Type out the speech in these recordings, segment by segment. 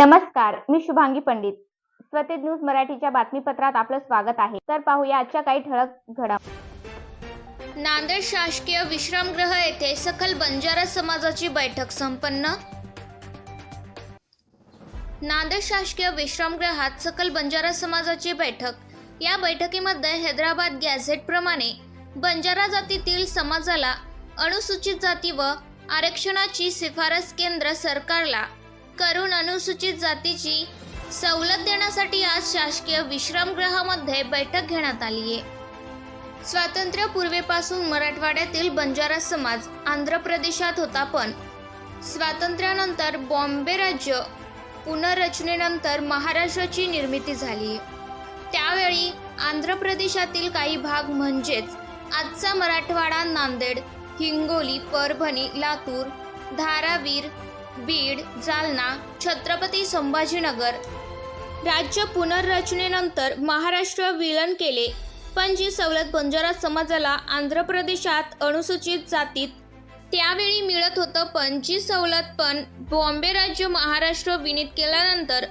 नमस्कार मी शुभांगी पंडित. स्वतेज न्यूज मराठीच्या बातमीपत्रात आपलं स्वागत आहे. तर पाहूया आजच्या काही ठळक घडा नांदेड शासकीय विश्रामगृह येथे सकल बंजारा समाजाची बैठक संपन्न. नांदेड शासकीय विश्रामगृहात सकल बंजारा समाजाची बैठक. या बैठकीमध्ये हैदराबाद गॅझेटप्रमाणे बंजारा जातीतील समाजाला अनुसूचित जाती व आरक्षणाची शिफारस केंद्र सरकारला करून अनुसूचित जातीची सवलत देण्यासाठी आज शासकीय विश्रामगृहामध्ये बैठक घेण्यात आली आहे. स्वातंत्र्यपूर्वेपासून मराठवाड्यातील बंजारा समाज आंध्र प्रदेशात होता पण स्वातंत्र्यानंतर बॉम्बे राज्य पुनर्रचनेनंतर महाराष्ट्राची निर्मिती झाली त्यावेळी आंध्र प्रदेशातील काही भाग म्हणजेच आजचा मराठवाडा नांदेड हिंगोली परभणी लातूर धारावीर बीड जालना छत्रपती संभाजीनगर. राज्य पुनर्रचनेनंतर महाराष्ट्र विलन केले. पण जी सवलत बंजारा समाजाला आंध्र प्रदेशात अनुसूचित जातीत. त्यावेळी मिळत होतं पण जी सवलत पण बॉम्बे राज्य महाराष्ट्र विनीत केल्यानंतर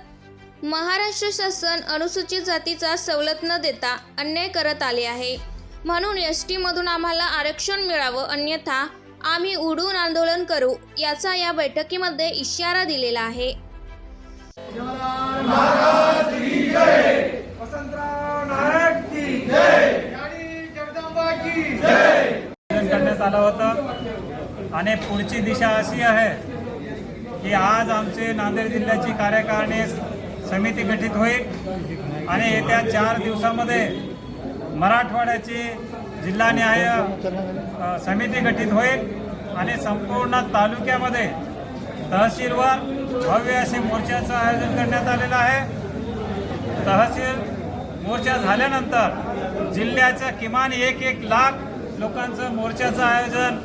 महाराष्ट्र शासन अनुसूचित जातीचा सवलत न देता अन्याय करत आले आहे. म्हणून एस टीमधून आम्हाला आरक्षण मिळावं अन्यथा आम्ही उडून आंदोलन करू याचा या बैठकीमध्ये इशारा दिलेला आहे. करण्यात आलं होतं. आणि पुढची दिशा अशी आहे की आज आमचे नांदेड जिल्ह्याची कार्यकारिणी समिती गठीत होईल. आणि येत्या चार दिवसामध्ये मराठवाड्याची जिल्हा न्याय समिती गठीत होईल आणि संपूर्ण तालुक्यामध्ये तहसीलवर भव्य असे मोर्चाचं आयोजन करण्यात आलेलं आहे. तहसील मोर्चा झाल्यानंतर जिल्ह्याचं किमान एक एक लाख लोकांचं मोर्चाचं आयोजन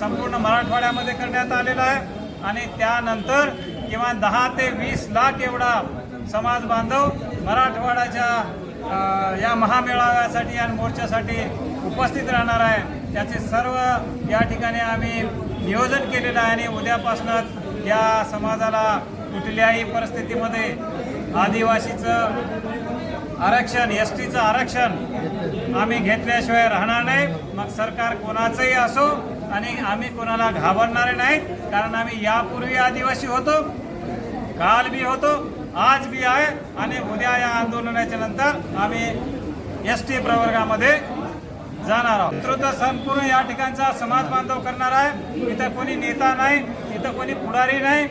संपूर्ण मराठवाड्यामध्ये करण्यात आलेलं आहे. आणि त्यानंतर किमान दहा ते वीस लाख एवढा समाज बांधव मराठवाड्याच्या या महामेळाव्यासाठी आणि मोर्चासाठी उपस्थित राहणार आहे. त्याचे सर्व या ठिकाणी आम्ही नियोजन केलेलं आहे आणि उद्यापासूनच या समाजाला कुठल्याही परिस्थितीमध्ये आदिवासीचं आरक्षण एस टीचं आरक्षण आम्ही घेतल्याशिवाय राहणार नाही. मग सरकार कोणाचंही असो आणि आम्ही कोणाला घाबरणारे नाही कारण आम्ही यापूर्वी आदिवासी होतो काल बी होतो आज बी आहे आणि उद्या या आंदोलनाच्या नंतर आम्ही एस टी प्रवर्गामध्ये जाणार आहोत. नेतृत्व संपूर्ण या ठिकाणचा समाज बांधव करणार आहे. इथं कोणी नेता नाही इथं कोणी पुढारी नाही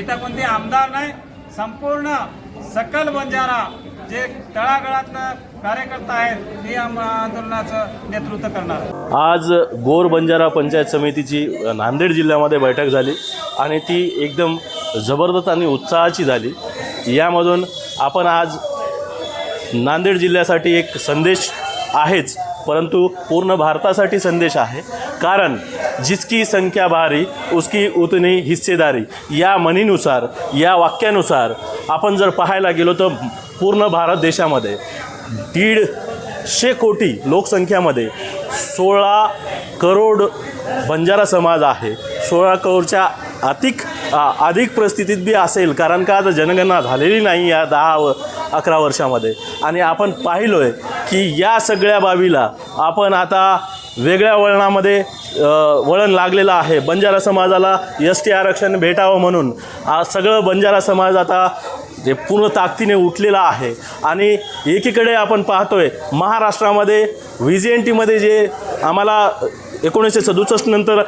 इथं कोणते आमदार नाही. संपूर्ण सकल बंजारा जे तळागाळातलं कार्यकर्ता आहेत ते आम- आंदोलनाचं नेतृत्व करणार आज गोर बंजारा पंचायत समितीची नांदेड जिल्ह्यामध्ये बैठक झाली आणि ती एकदम जबरदस्त आणि उत्साहाची झाली. यामधून आपण आज नांदेड जिल्ह्यासाठी एक संदेश आहेच. परंतु पूर्ण भारतासाठी संदेश आहे. कारण जिसकी संख्या भारी उसकी उतनी हिस्सेदारी. या म्हणीनुसार या वाक्यानुसार आपण जर पाहायला गेलो तर पूर्ण भारत देशामध्ये दीडशे कोटी लोकसंख्यामध्ये सोळा करोड बंजारा समाज आहे. सोळा करोडच्या अधिक अधिक परिस्थितीत बी असेल. कारण का आता जनगणना झालेली नाही या दहा अकरा वर्षामध्ये. आणि आपण पाहिलो आहे की या सगळ्या बाबीला आपण आता वेगळ्या वळणामध्ये वळण लागलेलं आहे. बंजारा समाजाला एस टी आरक्षण भेटावं म्हणून. सगळं बंजारा समाज आता जे पूर्ण ताकदीने उठलेला आहे. आणि एकीकडे आपण पाहतोय महाराष्ट्रामध्ये व्ही जी एन टीमध्ये जे आम्हाला एकोणीसशे सदुसष्ट नंतर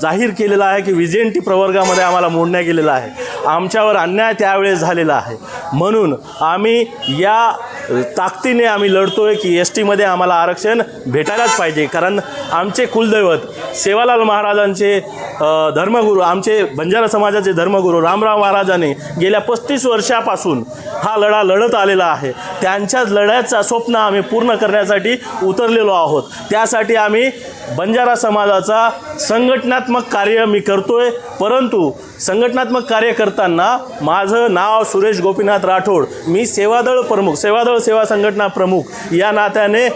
जाहीर केलेलं आहे की व्ही जी एन टी प्रवर्गामध्ये आम्हाला मोडण्या गेलेला आहे. आमच्यावर अन्याय त्यावेळेस झालेला आहे. म्हणून आम्ही या ताकदीने आम्ही लढतोय की एस टीमध्ये आम्हाला आरक्षण भेटायलाच पाहिजे. कारण आमचे कुलदैवत सेवालाल महाराजांचे धर्मगुरू आमचे बंजारा समाजाचे धर्मगुरू रामराव महाराजांनी गेल्या पस्तीस वर्षापासून हा लढा लढत आलेला आहे. त्यांच्याच लढ्याचा स्वप्न आम्ही पूर्ण करण्यासाठी उतरलेलो आहोत. त्यासाठी आम्ही बंजारा समाजाचा संघटनात्मक कार्य मी करतोय. परंतु संघटनात्मक कार्य करताना माझं नाव सुरेश गोपीनाथ राठोड मी सेवादळ प्रमुख सेवादळ सेवा संघटना प्रमुख या नात्याने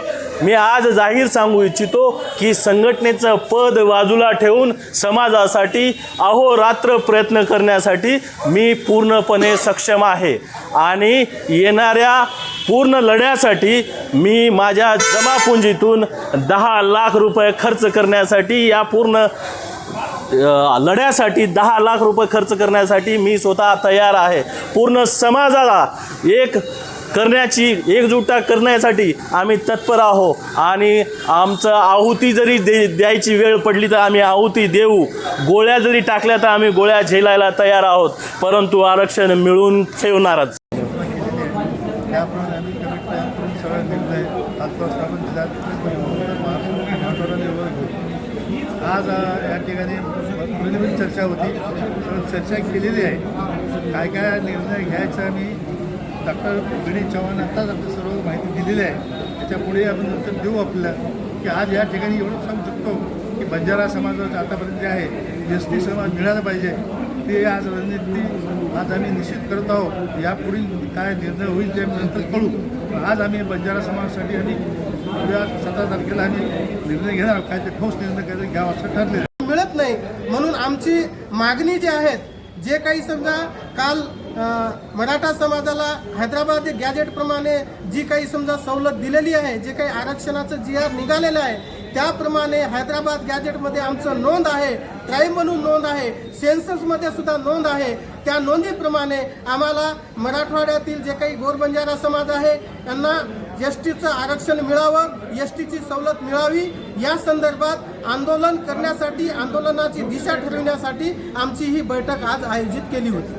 मी आज जाहीर सांगू इच्छितो की संघटनेचं पद बाजूला ठेवून समाजासाठी अहोरात्र प्रयत्न करण्यासाठी मी पूर्णपणे सक्षम आहे. आणि येणाऱ्या पूर्ण लढ्यासाठी मी माझ्या जमापुंजीतून दहा लाख रुपये खर्च करण्यासाठी या पूर्ण लढ्यासाठी दहा लाख रुपये खर्च करण्यासाठी मी स्वतः तयार आहे. पूर्ण समाजाला एक करण्याची एकजुटता करण्यासाठी आम्ही तत्पर आहो आणि आमचं आहुती जरी दे द्यायची वेळ पडली तर आम्ही आहुती देऊ. गोळ्या जरी टाकल्या तर आम्ही गोळ्या झेलायला तयार आहोत. परंतु आरक्षण मिळून ठेवणारच. आज या ठिकाणी प्रिलिमिनरी चर्चा होती. चर्चा केलेली आहे. काय काय निर्णय घ्यायचा मी डॉक्टर गणेश चव्हाण आत्ताच आपली सर्व माहिती दिलेली आहे. त्याच्यापुढे आपण नंतर देऊ आपल्याला. की आज या ठिकाणी एवढं सांगू शकतो की बंजारा समाजाचं आतापर्यंत जे आहे एस टी समाज मिळाला पाहिजे. ते आज रणनीती आज आम्ही निश्चित करत आहोत. यापुढील काय निर्णय होईल ते नंतर कळू. पण आज आम्ही बंजारा समाजासाठी आणि उद्या सतरा तारखेला आम्ही निर्णय घेणार काय ते ठोस निर्णय काहीतरी घ्यावा असं ठरले मिळत नाही. म्हणून आमची मागणी जी आहेत जे काही समजा काल मराठा समाजाला हैदराबाद गॅजेटप्रमाणे जी काही समजा सवलत दिलेली आहे जे काही आरक्षणाचं जी आर निघालेलं आहे त्याप्रमाणे हैदराबाद गॅजेटमध्ये आमचं नोंद आहे ट्राईब म्हणून नोंद आहे सेन्ससमध्ये सुद्धा नोंद आहे. त्या नोंदीप्रमाणे आम्हाला मराठवाड्यातील जे काही गोरबंजारा समाज आहे त्यांना एस टीचं आरक्षण मिळावं एस टीची सवलत मिळावी या संदर्भात आंदोलन करण्यासाठी आंदोलनाची दिशा ठरविण्यासाठी आमची ही बैठक आज आयोजित केली होती.